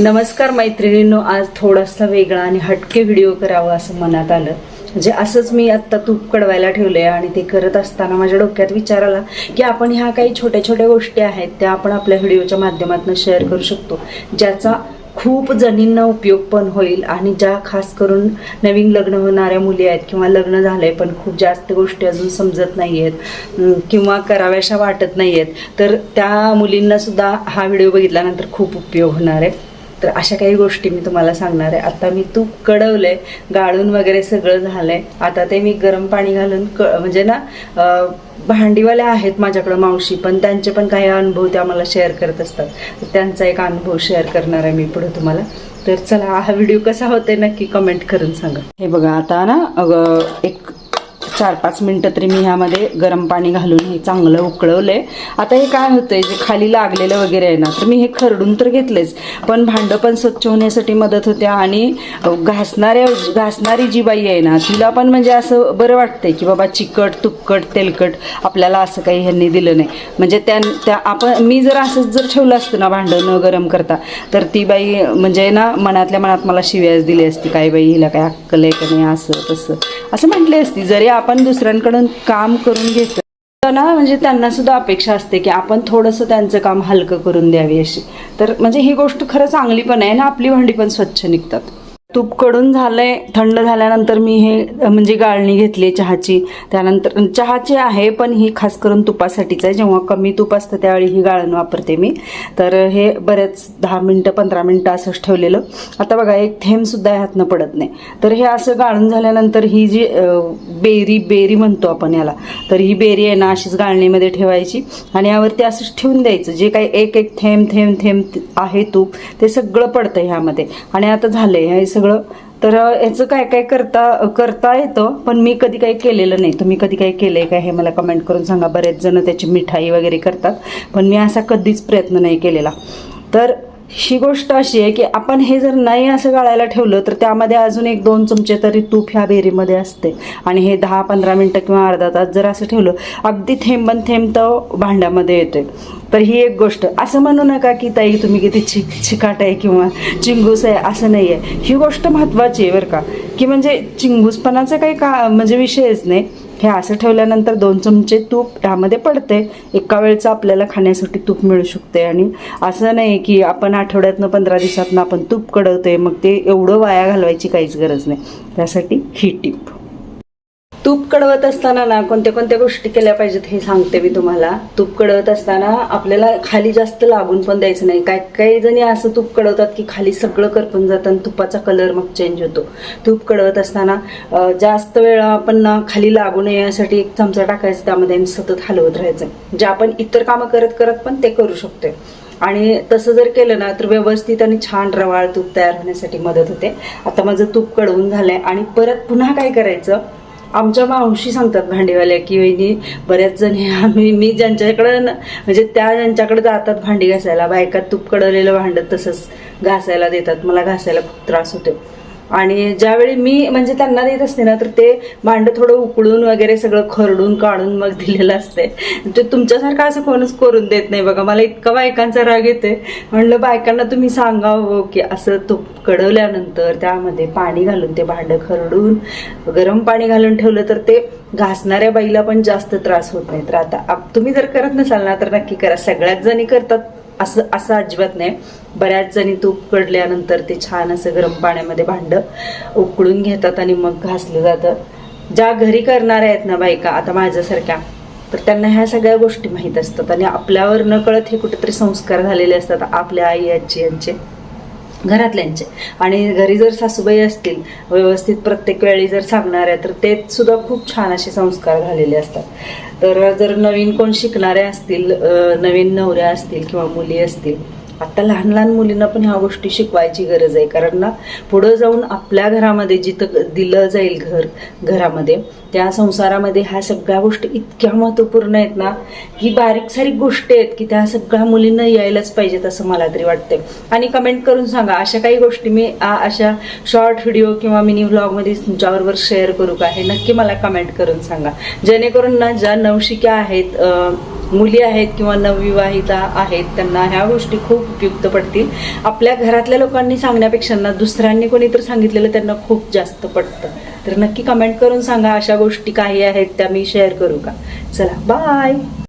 नमस्कार मैत्रिणींनो आज थोडासा वेगळा आणि हटके व्हिडिओ करावा असं मनात आलं. म्हणजे असंच मी आत्ता तूप कडवायला ठेवले आणि ते करत असताना माझ्या डोक्यात विचार आला की आपण ह्या काही छोट्या छोट्या गोष्टी आहेत त्या आपण आपल्या व्हिडिओच्या माध्यमातून शेअर करू शकतो. ज्याचा खूप जणींना उपयोग पण होईल आणि ज्या खास करून नवीन लग्न होणाऱ्या मुली आहेत किंवा लग्न झालंय पण खूप जास्त गोष्टी अजून समजत नाही आहेत किंवा कराव्याशा वाटत नाही आहेत तर त्या मुलींना सुद्धा हा व्हिडिओ बघितल्यानंतर खूप उपयोग होणार आहे. तर अशा काही गोष्टी मी तुम्हाला सांगणार आहे. आता मी तूप कडवलंय गाळून वगैरे सगळं झालंय. आता ते मी गरम पाणी घालून क म्हणजे ना भांडीवाल्या आहेत माझ्याकडं मावशी पण त्यांचे पण काही अनुभव त्या मला शेअर करत असतात. तर त्यांचा एक अनुभव शेअर करणार आहे मी पुढे तुम्हाला. तर चला हा व्हिडिओ कसा होते नक्की कमेंट करून सांगा. हे बघा आता ना एक चार पाच मिनटं तरी मी ह्यामध्ये गरम पाणी घालून हे चांगलं उकळवलंय. आता हे काय होतं आहे जे खाली लागलेलं वगैरे आहे ना तर मी हे खरडून तर घेतलेच. पण भांडं पण स्वच्छ होण्यासाठी मदत होते आणि घासणाऱ्या घासणारी जी बाई आहे ना तिला पण म्हणजे असं बरं वाटतंय की बाबा चिकट तुपकट तेलकट आपल्याला असं काही ह्यांनी दिलं नाही. म्हणजे त्या त्या आपण मी जर असंच जर ठेवलं असतं ना भांडं न गरम करता तर ती बाई म्हणजे ना मनातल्या मनात मला शिव्याच दिली असती काय बाई हिला काय अक्कल आहे का नाही? असं तसं. असं म्हटली असती जरी आपण दुसऱ्यांकडून काम करून घेतो ना म्हणजे त्यांना सुद्धा अपेक्षा असते की आपण थोडंसं त्यांचं काम हलकं करून द्यावी अशी. तर म्हणजे ही गोष्ट खरं चांगली पण आहे ना आपली भांडी पण स्वच्छ निघतात. तूपकडून झालंय थंड झाल्यानंतर मी हे म्हणजे गाळणी घेतली चहाची. त्यानंतर चहाची आहे पण ही खास करून तुपासाठीच आहे. जेव्हा कमी तूप असतं त्यावेळी ही गाळण वापरते मी. तर हे बरेच दहा मिनटं पंधरा मिनटं असंच ठेवलेलं. आता बघा एक थेंबसुद्धा ह्यातनं पडत नाही. तर हे असं गाळून झाल्यानंतर ही जी बेरी बेरी म्हणतो आपण याला तर ही बेरी आहे ना अशीच गाळणीमध्ये ठेवायची. आणि यावरती असंच ठेवून द्यायचं. जे काही एक एक थेंब थेंब थेंब आहे तूप ते सगळं पडतं ह्यामध्ये. आणि आता झालं आहे सगळं. तर याचं काय काय करता करता येतं पण मी कधी काही केलेलं नाही. तुम्ही कधी काही केलं आहे का हे मला कमेंट करून सांगा. बरेच जण त्याची मिठाई वगैरे करतात पण मी असा कधीच प्रयत्न नाही केलेला. तर ही गोष्ट अशी आहे की आपण हे जर नाही असं गाळायला ठेवलं तर त्यामध्ये अजून एक दोन चमचे तरी तूप ह्या बेरीमध्ये असते. आणि हे दहा पंधरा मिनटं किंवा अर्धा तास जर असं ठेवलं अगदी थेंबन थेंब तो भांड्यामध्ये येतोय. तर ही एक गोष्ट. असं म्हणू नका की ताई तुम्ही किती चिक चिकाट आहे किंवा चिंगूस आहे असं नाही आहे ही गोष्ट महत्त्वाची आहे बरं का. की म्हणजे चिंगूसपणाचा काही का म्हणजे विषयच नाही. हे असं ठेवल्यानंतर दोन चमचे तूप ह्यामध्ये पडते. एका वेळचं आपल्याला खाण्यासाठी तूप मिळू शकते. आणि असं नाही की आपण आठवड्यातनं पंधरा दिवसातनं आपण तूप कडवते मग ते एवढं वाया घालवायची काहीच गरज नाही. त्यासाठी ही टीप. तूप कडवत असताना ना कोणत्या कोणत्या गोष्टी केल्या पाहिजेत हे सांगते मी तुम्हाला. तूप कडवत असताना आपल्याला खाली जास्त लागून पण द्यायचं नाही. काही काही जणी असं तूप कडवतात की खाली सगळं करपून जातं आणि तुपाचा कलर मग चेंज होतो. तूप कडवत असताना जास्त वेळा आपण ना खाली लागू नये यासाठी एक चमचा टाकायचा त्यामध्ये आणि सतत हलवत राहायचं. जे आपण इतर कामं करत करत पण ते करू शकतोय. आणि तसं जर केलं ना तर व्यवस्थित आणि छान रवाळ तूप तयार होण्यासाठी मदत होते. आता माझं तूप कडवून झालंय आणि परत पुन्हा काय करायचं? आमच्या मावशी सांगतात भांडीवाल्या की वहिनी बऱ्याच जणी आम्ही मी ज्यांच्याकडं न- म्हणजे त्या ज्यांच्याकडे जातात भांडी घासायला बायका तूप कडवलेलं भांडत तसंच घासायला देतात. मला घासायला खूप त्रास होतो आणि ज्यावेळी मी म्हणजे त्यांना देत असते ना तर ते भांडं थोडं उकळून वगैरे सगळं खरडून काढून मग दिलेलं असते. ते तुमच्यासारखं असं कोणच करून देत नाही बघा. मला इतका बायकांचा राग येते म्हणलं बायकांना तुम्ही सांगावं की असं तूप कडवल्यानंतर त्यामध्ये पाणी घालून ते भांडं खरडून गरम पाणी घालून ठेवलं तर ते घासणाऱ्या बाईला पण जास्त त्रास होत नाही. तर आता तुम्ही जर करत नसाल ना तर नक्की करा. सगळ्याच जणी करतात. असं असं अजिबात नाही. बऱ्याच जणी तूप कडल्यानंतर ते छान असं गरम पाण्यामध्ये भांडं उकळून घेतात आणि मग घासलं जातं. ज्या घरी करणाऱ्या आहेत ना बायका आता माझ्यासारख्या तर त्यांना ह्या सगळ्या गोष्टी माहीत असतात आणि आपल्यावर न कळत हे कुठेतरी संस्कार झालेले असतात आपल्या आई आजी यांचे. घरातल्यांचे. आणि घरी जर सासूबाई असतील व्यवस्थित प्रत्येक वेळी जर सांगणाऱ्या तर ते सुद्धा खूप छान असे संस्कार झालेले असतात. तर जर नवीन कोण शिकणारे असतील नवीन नवऱ्या असतील किंवा मुली असतील आता लहान लहान मुलींना पण ह्या गोष्टी शिकवायची गरज आहे. कारण ना पुढं जाऊन आपल्या घरामध्ये जिथं दिलं जाईल घर घरामध्ये त्या संसारामध्ये ह्या सगळ्या गोष्टी इतक्या महत्त्वपूर्ण आहेत ना ही बारीक सारीक गोष्टी आहेत की त्या सगळ्या मुलींना यायलाच पाहिजेत असं मला तरी वाटते आणि कमेंट करून सांगा अशा काही गोष्टी मी आ- अशा शॉर्ट व्हिडिओ किंवा मिनी व्लॉगमध्ये तुमच्याबरोबर शेअर करू का हे नक्की मला कमेंट करून सांगा. जेणेकरून ना ज्या नवशिक्या आहेत मुली आहेत किंवा नवविवाहिता आहेत त्यांना ह्या गोष्टी खूप उपयुक्त पडतील. आपल्या घरातल्या लोकांनी सांगण्यापेक्षा ना दुसऱ्यांनी कोणीतरी सांगितलेलं त्यांना खूप जास्त पडतं तर नक्की कमेंट करून सांगा अशा गोष्टी काही आहेत त्या मी शेअर करू का? चला बाय